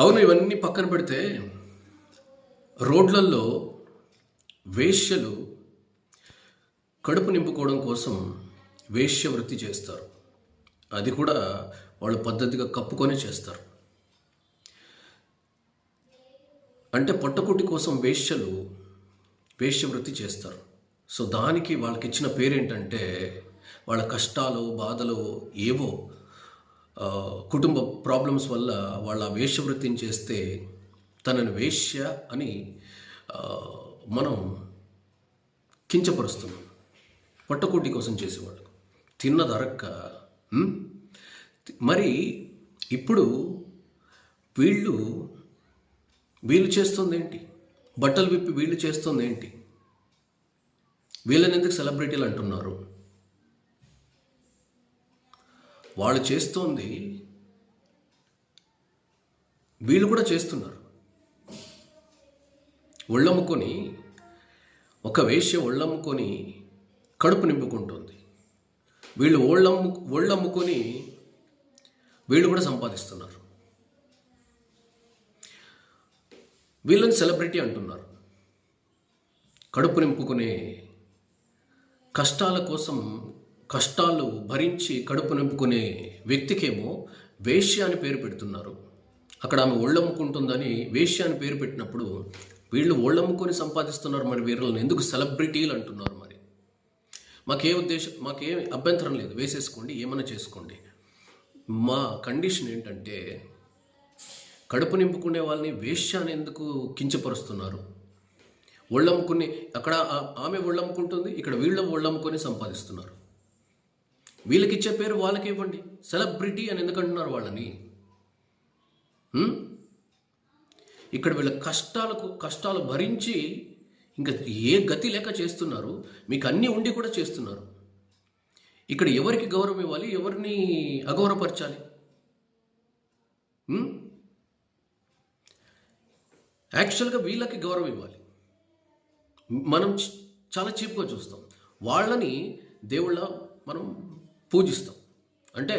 అవును ఇవన్నీ పక్కన పెడితే రోడ్లల్లో వేశ్యలు కడుపు నింపుకోవడం కోసం వేశ్య వృత్తి చేస్తారు. అది కూడా వాళ్ళు పద్ధతిగా కప్పుకొని చేస్తారు. అంటే పొట్టకుటి కోసం వేశ్యలు వేశ్య వృత్తి చేస్తారు. సో దానికి వాళ్ళకి ఇచ్చిన పేరేంటంటే వాళ్ళ కష్టాలు బాధలు ఏవో కుటుంబ ప్రాబ్లమ్స్ వల్ల వాళ్ళ ఆ వృత్తిని చేస్తే తనని వేష్య అని మనం కించపరుస్తున్నాం. పట్టుకోటి కోసం చేసేవాడు. తిన్న అరక్క మరి ఇప్పుడు వీళ్ళు వీళ్ళు చేస్తుంది ఏంటి బట్టలు విప్పి వీళ్ళు చేస్తుంది ఏంటి వీళ్ళని ఎందుకు సెలబ్రిటీలు అంటున్నారు? వాళ్ళు చేస్తోంది వీళ్ళు కూడా చేస్తున్నారు. ఒళ్ళమ్ముకొని ఒక వేష్య ఒళ్ళమ్ముకొని కడుపు నింపుకుంటుంది. వీళ్ళు ఒళ్ళమ్ము ఒళ్ళమ్ముకొని వీళ్ళు కూడా సంపాదిస్తున్నారు. వీళ్ళని సెలబ్రిటీ అంటున్నారు. కడుపు నింపుకునే కష్టాల కోసం కష్టాలు భరించి కడుపు నింపుకునే వ్యక్తికేమో వేష్య అని పేరు పెడుతున్నారు. అక్కడ ఆమె ఒళ్ళమ్ముకుంటుందని వేష్య అని పేరు పెట్టినప్పుడు వీళ్ళు ఒళ్ళమ్ముకొని సంపాదిస్తున్నారు మరి వీళ్ళని. ఎందుకు సెలబ్రిటీలు అంటున్నారు మరి? మాకే ఉద్దేశం మాకేం అభ్యంతరం లేదు. వేసేసుకోండి ఏమైనా చేసుకోండి. మా కండిషన్ ఏంటంటే కడుపు నింపుకునే వాళ్ళని వేశ్య అని ఎందుకు కించపరుస్తున్నారు? ఒళ్ళమ్ముకుని అక్కడ ఆమె ఒళ్ళమ్ముకుంటుంది ఇక్కడ వీళ్ళు ఒళ్ళమ్ముకొని సంపాదిస్తున్నారు. వీళ్ళకి ఇచ్చే పేరు వాళ్ళకి ఇవ్వండి సెలబ్రిటీ అని ఎందుకంటున్నారు వాళ్ళని? ఇక్కడ వీళ్ళ కష్టాలకు కష్టాలు భరించి ఇంకా ఏ గతి లేక చేస్తున్నారు. మీకు అన్నీ ఉండి కూడా చేస్తున్నారు. ఇక్కడ ఎవరికి గౌరవం ఇవ్వాలి? ఎవరిని అగౌరవపరచాలి? యాక్చువల్గా వీళ్ళకి గౌరవం ఇవ్వాలి. మనం చాలా చీప్గా చూస్తాం. వాళ్ళని దేవుళ్ళ మనం పూజిస్తాం. అంటే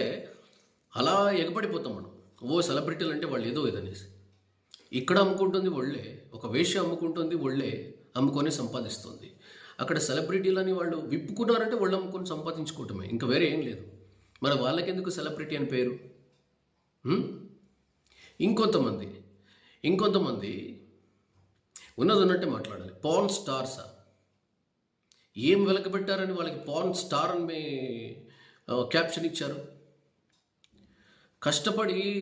అలా ఎగబడిపోతాం మనం. ఓ సెలబ్రిటీలు అంటే వాళ్ళు ఏదో ఇదనేసి. ఇక్కడ అమ్ముకుంటుంది ఒళ్ళే ఒక వేష అమ్ముకుంటుంది ఒళ్ళే అమ్ముకొని సంపాదిస్తుంది. అక్కడ సెలబ్రిటీలని వాళ్ళు విప్పుకున్నారంటే వాళ్ళు అమ్ముకొని సంపాదించుకోవటమే. ఇంకా వేరే ఏం లేదు. మరి వాళ్ళకెందుకు సెలబ్రిటీ అని పేరు? ఇంకొంతమంది ఇంకొంతమంది ఉన్నది ఉన్నట్టే మాట్లాడాలి. పాన్ స్టార్సా ఏం వెలకబెట్టారని వాళ్ళకి పాన్ స్టార్ అని క్యాప్షన్ ఇచ్చారు. కష్టపడి